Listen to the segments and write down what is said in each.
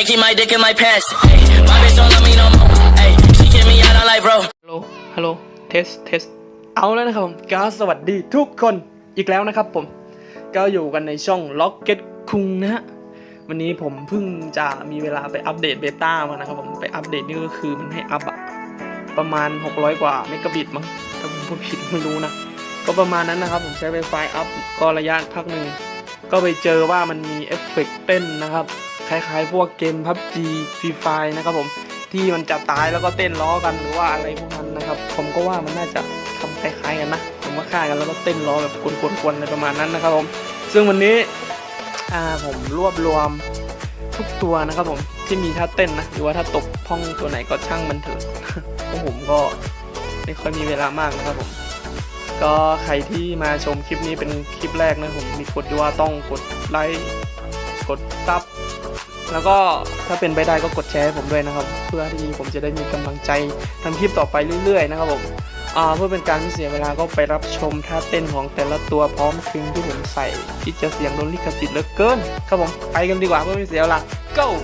Can't keep my dick in my pants. Ay, my bitch don't love me no more. Ay, she kick me out, I'm like, bro. ฮัลโหล ฮัลโหล เทส เทส เอาแล้วนะครับผมก็สวัสดีทุกคนอีกแล้วนะครับผม ก็อยู่กันในช่อง Rocket คุงนะฮะ วันนี้ผมเพิ่งจะมีเวลาไปอัปเดตเบต้ามานะครับผม ไปอัปเดตนี่ก็คือมันให้อัพอะประมาณ 600 กว่าเมกะบิตมั้ง ถ้าผมพูดผิดไม่รู้นะ ก็ประมาณนั้นนะครับผมใช้ไวไฟอัพก็ระยะพักหนึ่ง ก็ไปเจอว่ามันมีเอฟเฟกต์เต้นนะครับ คล้ายๆ พวกเกม PUBG Free Fire นะครับผมที่มันจะตายแล้วก็เต้นล้อกันหรือว่าอะไรพวกนั้นนะครับ ผมก็ว่ามันน่าจะทำคล้ายๆกันนะผมว่าฆ่ากันแล้วก็เต้นล้อแบบกวนๆๆอะไรประมาณนั้นนะครับผมซึ่งวันนี้ผมรวบรวมทุกตัวนะครับผมที่มีท่าเต้นนะหรือว่าถ้าตกพ้องตัวไหนก็ช่างมันเถอะเพราะผมก็ไม่ค่อยมีเวลามากนะครับผมก็ใครที่มาชมคลิปนี้เป็นคลิปแรกนะผมมีกฎที่ว่าต้องกดไลค์กดซับ แล้วก็ถ้าเป็นไปได้ก็กดแชร์ให้ผมด้วยนะครับ เพื่อที่ผมจะได้มีกำลังใจทำคลิปต่อไปเรื่อยๆนะครับผมเพื่อเป็นการไม่เสียเวลาก็ไปรับชมท่าเต้นของแต่ละตัวพร้อมเพลงที่ผมใส่ที่จะเสียงโดนลิขสิทธิ์เหลือเกิน ครับผมไปกันดีกว่าเพื่อไม่เสียเวลา go「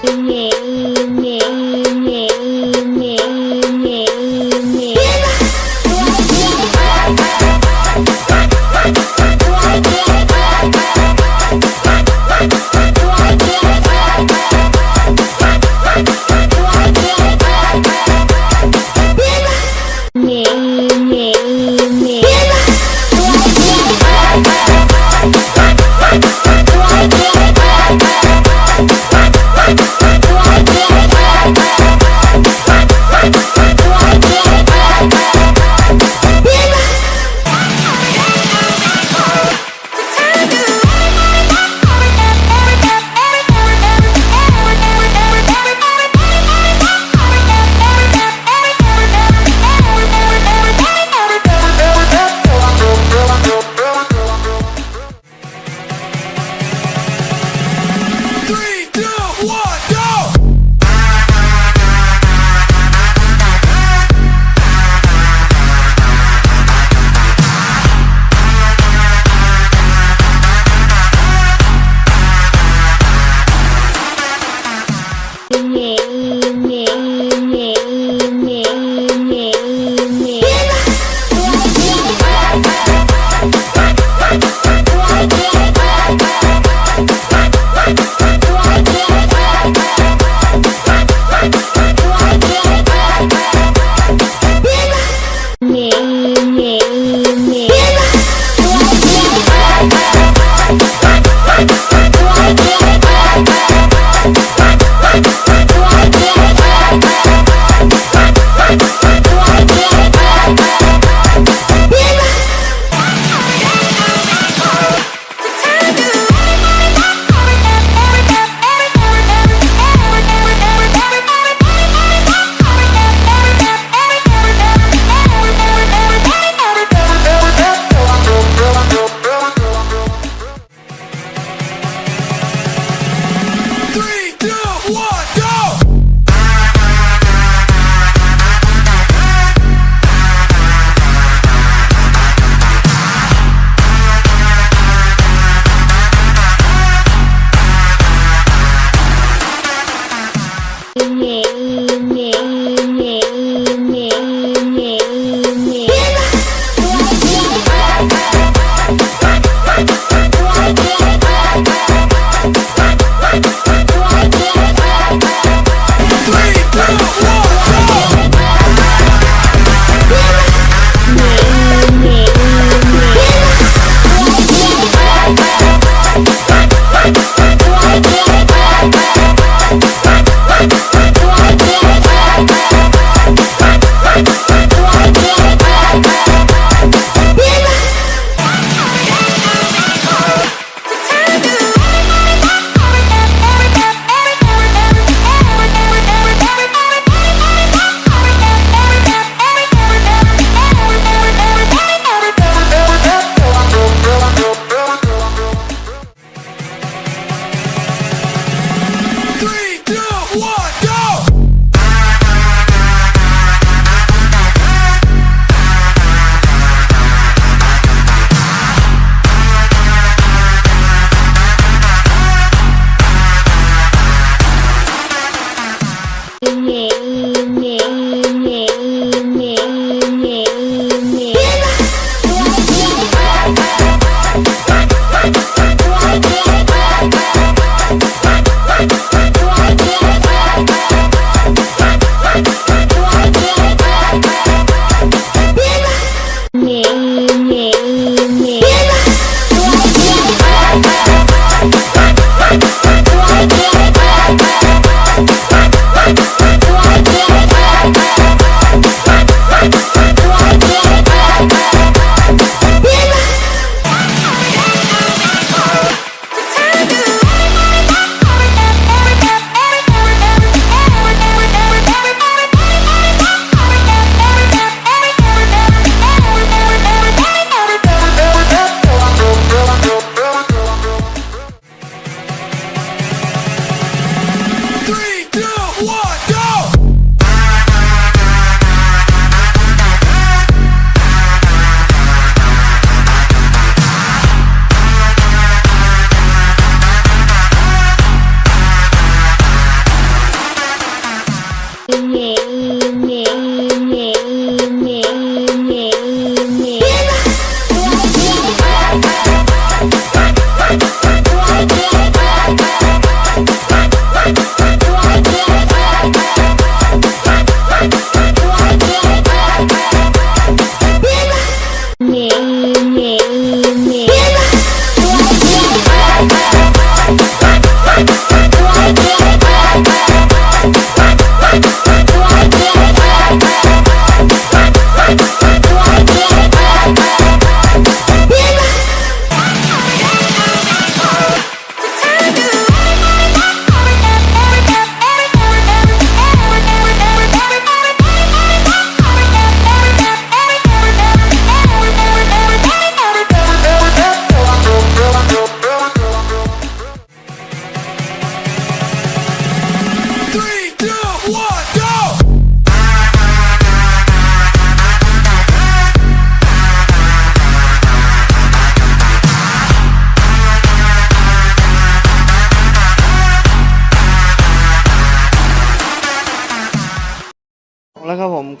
Three,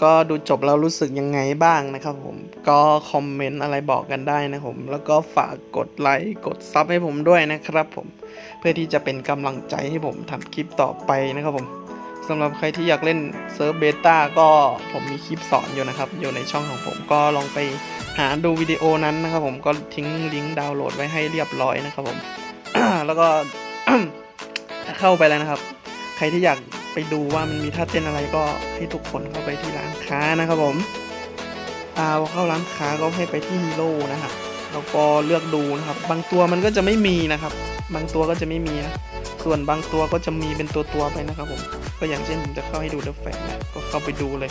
ก็ดูจบแล้วรู้สึกยังไงบ้างนะครับผมก็คอมเมนต์อะไรบอกกันได้นะผมแล้วก็ฝากกดไลค์กดซับให้ผมด้วยนะครับผมเพื่อที่จะเป็นกำลังใจให้ผมทำคลิปต่อไปนะครับผมสำหรับใครที่อยากเล่นเซิร์ฟเบต้าก็ผมมีคลิปสอนอยู่นะครับ อยู่ในช่องของผมก็ลองไปหาดูวิดีโอนั้นนะครับผมก็ทิ้งลิงก์ดาวน์โหลดไว้ให้เรียบร้อยนะครับผมแล้วก็เข้าไปแล้วนะครับ ใครที่อยาก ไปดูว่ามันมีท่าเต้นอะไรก็ให้ทุกคนเข้าไปที่ร้านค้านะครับผมอ่าพอเข้าร้านค้าก็ให้ไปที่ฮีโร่นะครับแล้วก็เลือกดูนะครับ บางตัวมันก็จะไม่มีนะครับ บางตัวก็จะไม่มีนะส่วนบางตัวก็จะมีเป็นตัวตัวไปนะครับผมก็อย่างเช่นผมจะเข้าให้ดูเดอะแฟนนะก็เข้าไปดูเลย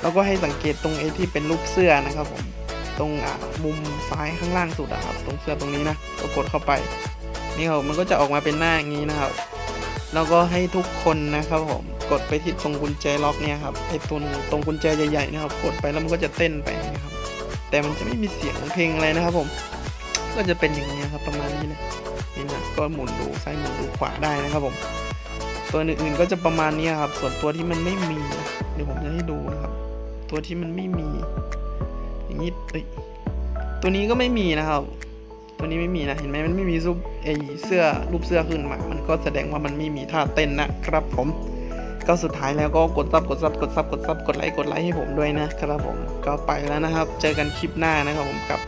แล้วก็ให้สังเกตตรงไอ้ที่เป็นรูปเสื้อนะครับผมตรงอ่ามุมซ้ายข้างล่างสุดอะครับ ตรงเสื้อตรงนี้นะก็กดเข้าไปนี่ครับมันก็จะออกมาเป็นหน้าอย่างนี้นะครับ แล้วก็ให้ทุกคนนะครับผมกดไปที่ตรงกุญแจล็อกเนี่ยครับไอ้ตัวตรงกุญแจใหญ่ๆนะครับ กดไปแล้วมันก็จะเต้นไปนะครับ แต่มันจะไม่มีเสียงเพลงอะไรนะครับ ผม ก็จะเป็นอย่างนี้ครับประมาณนี้เลยนี่นะก็หมุนดูซ้ายหมุนดูขวาได้นะครับผม ตัวอื่นๆก็จะประมาณนี้ครับ ส่วนตัวที่มันไม่มีเดี๋ยวผมจะให้ดูนะครับ ตัวที่มันไม่มี อย่างนี้เอ้ยตัวนี้ก็ไม่มีนะครับ ตัวนี้ไม่มีนะเห็นไหมมันไม่มีรูปไอเสื้อรูปเสื้อขึ้นมา มันก็แสดงว่ามันไม่มีท่าเต้นนะครับผม ก็สุดท้ายแล้วก็กดซับกดซับกดซับกดซับกดไลค์กดไลค์ให้ผมด้วยนะครับผมก็ไปแล้วนะครับ เจอกันคลิปหน้านะครับผมกับ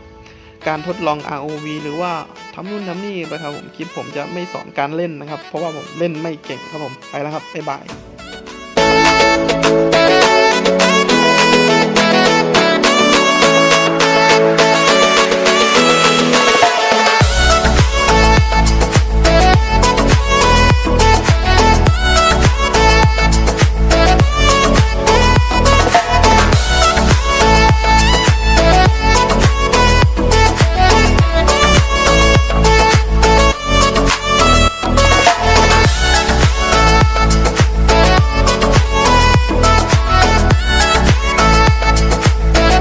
การทดลอง ROV หรือว่าทำนู่นทำนี่ไปครับผมคลิปผมจะไม่สอนการเล่นนะครับ เพราะว่าผมเล่นไม่เก่งครับผมไปแล้วครับบ๊ายบาย